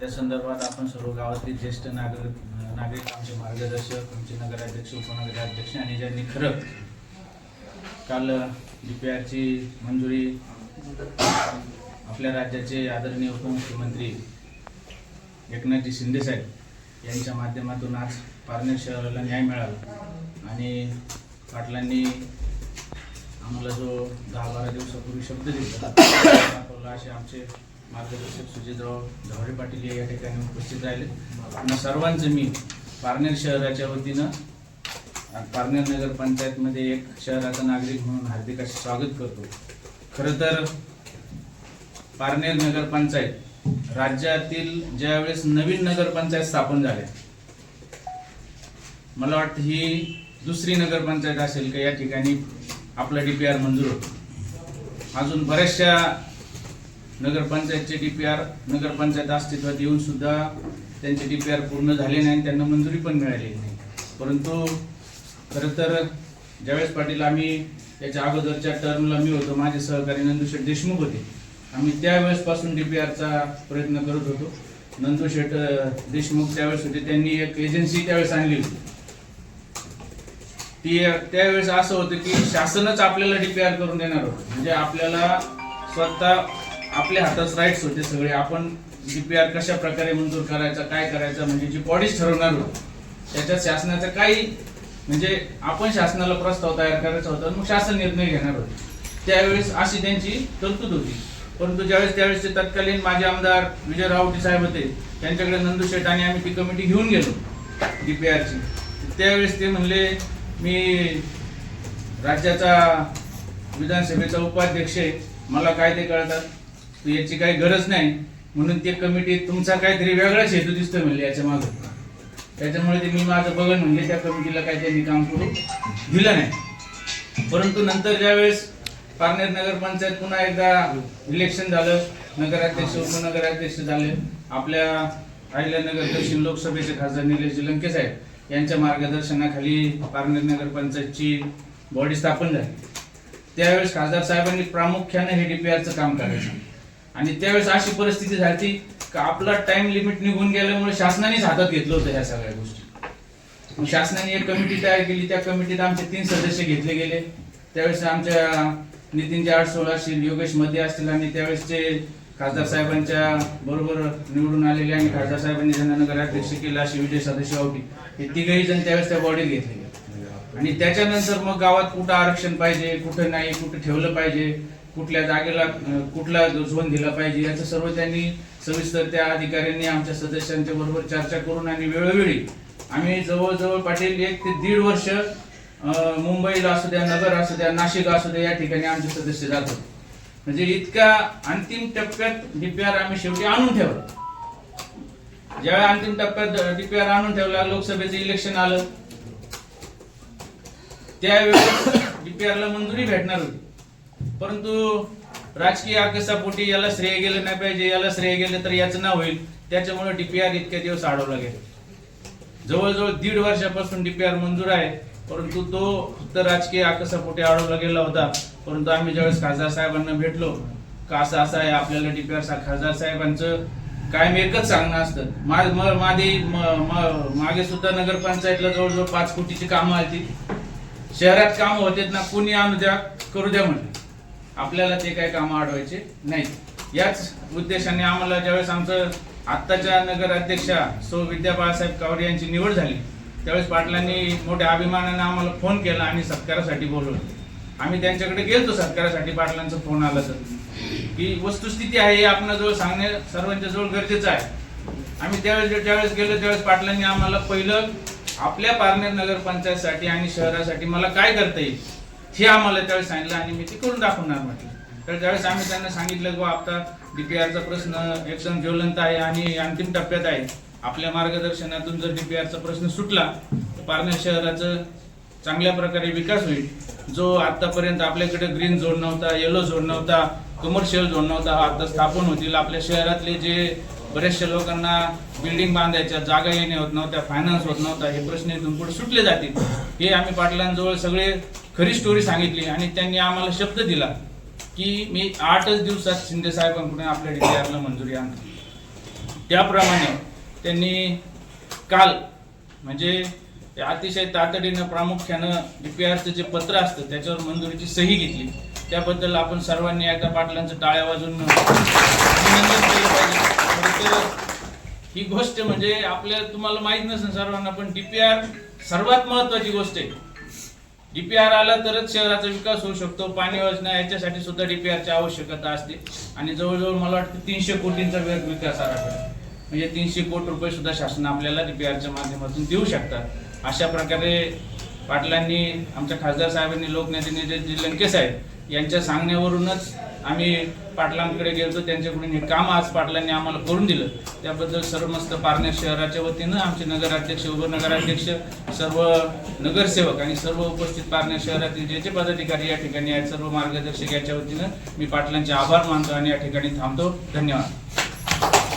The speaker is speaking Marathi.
त्या संदर्भात आपण सर्व गावातील ज्येष्ठ नागरिक नागरिक आमचे मार्गदर्शक आमचे नगराध्यक्ष उपनगराध्यक्ष आणि ज्यांनी खरं काल डी पी आरची मंजुरी आपल्या राज्याचे आदरणीय उपमुख्यमंत्री एकनाथजी शिंदे साहेब यांच्या माध्यमातून आज पारनेर शहराला न्याय मिळाला. आणि पाटलांनी आम्हाला जो दहा बारा दिवसापूर्वी शब्द दिला दाखवला असे आमचे मार्गदर्शक सुजितराव ढवळे पाटील हे या ठिकाणी उपस्थित राहिले. आणि सर्वांचं मी पारनेर शहराच्या वतीनं पारनेर नगर पंचायतमध्ये एक शहराचा नागरिक म्हणून हार्दिकाचे स्वागत करतो. खरं तर पारनेर नगर पंचायत राज्यातील ज्यावेळेस नवीन नगर पंचायत स्थापन झाल्या मला वाटतं ही दुसरी नगरपंचायत असेल का या ठिकाणी आपला डीपीआर मंजूर होतो. अजून बऱ्याचशा नगरपंचायतचे डीपीआर नगरपंचायत अस्तित्वात येऊन सुद्धा त्यांचे डीपीआर पूर्ण झाले नाही त्यांना मंजुरी पण मिळालेली नाही. परंतु खरं तर ज्यावेळेस पाटील आम्ही त्याच्या अगोदरच्या टर्मला मी होतो माझे सहकारी नंदुशेठ देशमुख होते. आम्ही त्यावेळेसपासून डीपीआरचा प्रयत्न करत होतो. नंदुशेठ देशमुख त्यावेळेस होते त्यांनी एक एजन्सी त्यावेळेस आणली होती. ती त्यावेळेस असं होतं की शासनच आपल्याला डीपीआर करून देणार होतं. म्हणजे आपल्याला स्वतः आपल्या हातात राईट्स होते सगळे. आपण डीपीआर कशा प्रकारे मंजूर करायचा काय करायचा म्हणजे जी बॉडीज ठरवणार होती त्याच्यात शासनाचा काही म्हणजे आपण शासनाला प्रस्ताव तयार करायचा होता मग शासन निर्णय घेणार होते. त्यावेळेस अशी त्यांची तरतूद होती. परंतु ज्यावेळेस त्यावेळेसचे तत्कालीन माजी आमदार विजय रावटी साहेब होते त्यांच्याकडे नंदू शेठ आणि आम्ही ती कमिटी घेऊन गेलो डीपीआरची त्यावेळेस ते म्हणले मी राज्याचा विधानसभेचा उपाध्यक्ष आहे. मला काय ते कळतात याची काही गरज नाही. म्हणून ते कमिटी तुमचा काहीतरी वेगळाच हेतू दिसतोय म्हणले याच्या मागं. त्याच्यामुळे ते मी माझं बघन म्हणजे त्या कमिटीला काही त्यांनी काम करू दिलं नाही. परंतु नंतर ज्यावेळेस पारनेर नगरपंचायत पुन्हा एकदा इलेक्शन झालं नगराध्यक्ष उपनगराध्यक्ष झाले. आपल्या अहिल्यानगर दक्षिण लोकसभेचे खासदार निलेश लंके साहेब यांच्या मार्गदर्शनाखाली पारनेर नगरपंचायतची बॉडी स्थापन झाली. त्यावेळेस खासदार साहेबांनी प्रामुख्याने हे डीपीआरचं काम करायचं आणि त्यावेळेस अशी परिस्थिती झाली की आपला टाइम लिमिट निघून गेल्यामुळे शासनानेच हातात घेतलं होतं ह्या सगळ्या गोष्टी. शासनाने एक कमिटी तयार केली त्या कमिटीत आमचे तीन सदस्य घेतले गेले. त्यावेळेस आमच्या नितीनचे आठसोळ असतील योगेशमध्ये असतील आणि त्यावेळेसचे खासदार साहेबांच्या बरोबर निवडून आलेले आणि खासदार साहेबांनी ज्यांना नगराध्यक्ष केलं असे विजय सदस्य होती. हे तिघही जण त्यावेळेस त्या बॉडीत घेतले आणि त्याच्यानंतर मग गावात कुठं आरक्षण पाहिजे कुठं नाही कुठं ठेवलं पाहिजे कुठल्या जागेला कुठला झोन दिला पाहिजे याचं सर्व त्यांनी सविस्तर त्या अधिकाऱ्यांनी आमच्या सदस्यांच्या बरोबर चर्चा करून आणि वेळोवेळी आम्ही जवळजवळ पाटील एक ते दीड वर्ष मुंबईला असू द्या नगर असू द्या नाशिक असू द्या या ठिकाणी आमचे सदस्य जात होते. म्हणजे इतक्या अंतिम टप्प्यात डीपीआर आम्ही शेवटी आणून ठेवला. ज्यावेळी अंतिम टप्प्यात डीपीआर आणून ठेवला लोकसभेचं इलेक्शन आलं त्यावेळेस डीपीआरला ला मंजुरी भेटणार होती. परंतु राजकीय आकसापोटी याला श्रेय गेलं नाही पाहिजे याला श्रेय गेलं तर याचं नाव होईल. त्याच्यामुळे डीपीआर इतक्या दिवस अडवला गेला जवळजवळ दीड वर्षापासून डीपीआर मंजूर आहे परंतु तो फक्त राजकीय आकसापोटी अडवला गेला होता. परंतु आम्ही ज्यावेळेस खासदार साहेबांना भेटलो का असं असं आहे आपल्याला डीपीआर खासदार साहेबांचं कायम एकच सांगणं असतं. मा- मागे म- म- मागे सुद्धा नगरपंचायतला जवळजवळ पाच कोटीची कामं आली शहरात काम होते ना कुणी आणू द्या करू द्या म्हणलं. आपल्याला ते काही कामं अडवायचे नाही याच उद्देशाने आम्हाला ज्यावेळेस आमचं आत्ताच्या नगर अध्यक्षा सौ विद्या बाळासाहेब कावरे यांची निवड झाली त्यावेळेस पाटलांनी मोठ्या अभिमानाने आम्हाला फोन केला आणि सत्कारासाठी बोलवलं. आम्ही त्यांच्याकडे गेलतो सत्कारासाठी पाटलांचा फोन आला तर. की वस्तुस्थिती आहे हे आपणाजवळ सांगणे सर्वांच्या जवळ गरजेचं आहे. आम्ही त्यावेळेस ज्यावेळेस गेलो त्यावेळेस पाटलांनी आम्हाला पहिलं आपल्या पारनेर नगर पंचायतसाठी आणि शहरासाठी मला काय करता येईल? हे आम्हाला त्यावेळेस सांगितलं आणि मी ते करून दाखवणार म्हटलं. तर त्यावेळेस आम्ही त्यांना सांगितलं की बुवा आता डीपीआरचा प्रश्न एकदम ज्वलंत आहे आणि अंतिम टप्प्यात आहे. आपल्या मार्गदर्शनातून जर डीपीआरचा प्रश्न सुटला तर पारनेर शहराचं चांगल्या प्रकारे विकास होईल. जो आतापर्यंत आपल्याकडे ग्रीन झोन नव्हता येलो झोन नव्हता कमर्शियल झोन नव्हता हा आता स्थापन होतील. आपल्या शहरातले जे बऱ्याचशा लोकांना बिल्डिंग बांधायच्या जागा येणे होत नव्हत्या फायनान्स होत नव्हता हे प्रश्न इथून पुढे सुटले जातील. हे आम्ही पाटलांजवळ सगळे खरी स्टोरी सांगितली आणि त्यांनी आम्हाला शब्द दिला की मी आठच दिवसात शिंदे साहेबांकडून आपल्या डीपीआरला मंजुरी आणली त्याप्रमाणे त्यांनी काल म्हणजे अतिशय तातडीनं प्रामुख्यानं डीपीआरचं जे पत्र असतं त्याच्यावर मंजुरीची सही घेतली. त्याबद्दल आपण सर्वांनी एकदा पाटलांचं टाळ्या वाजून अभिनंदन केलं पाहिजे. ही गोष्ट म्हणजे आपल्या तुम्हाला माहीत नसेल सर्वांना पण डीपीआर सर्वात महत्वाची गोष्ट आहे. डीपीआर आला तरच शहराचा विकास होऊ शकतो. पाणी योजना याच्यासाठी सुद्धा डीपीआरची आवश्यकता असते. आणि जवळजवळ मला वाटतं तीनशे कोटींचा वेग विकास आराखडा. म्हणजे तीनशे कोटी रुपये सुद्धा शासन आपल्याला डीपीआरच्या माध्यमातून देऊ शकतात. अशा प्रकारे पाटलांनी आमच्या खासदार साहेबांनी लोकनेते नेते जे लंके साहेब यांच्या सांगण्यावरूनच आम्ही पाटलांकडे गेलो त्यांच्याकडून हे काम आज पाटलांनी आम्हाला करून दिलं. त्याबद्दल सर्वमस्त पारनेर शहराच्या वतीनं आमचे नगराध्यक्ष उपनगराध्यक्ष सर्व नगरसेवक आणि सर्व उपस्थित पारनेर शहरातील जे जे पदाधिकारी या ठिकाणी आहेत सर्व मार्गदर्शक याच्या वतीनं मी पाटलांचे आभार मानतो आणि या ठिकाणी थांबतो. धन्यवाद.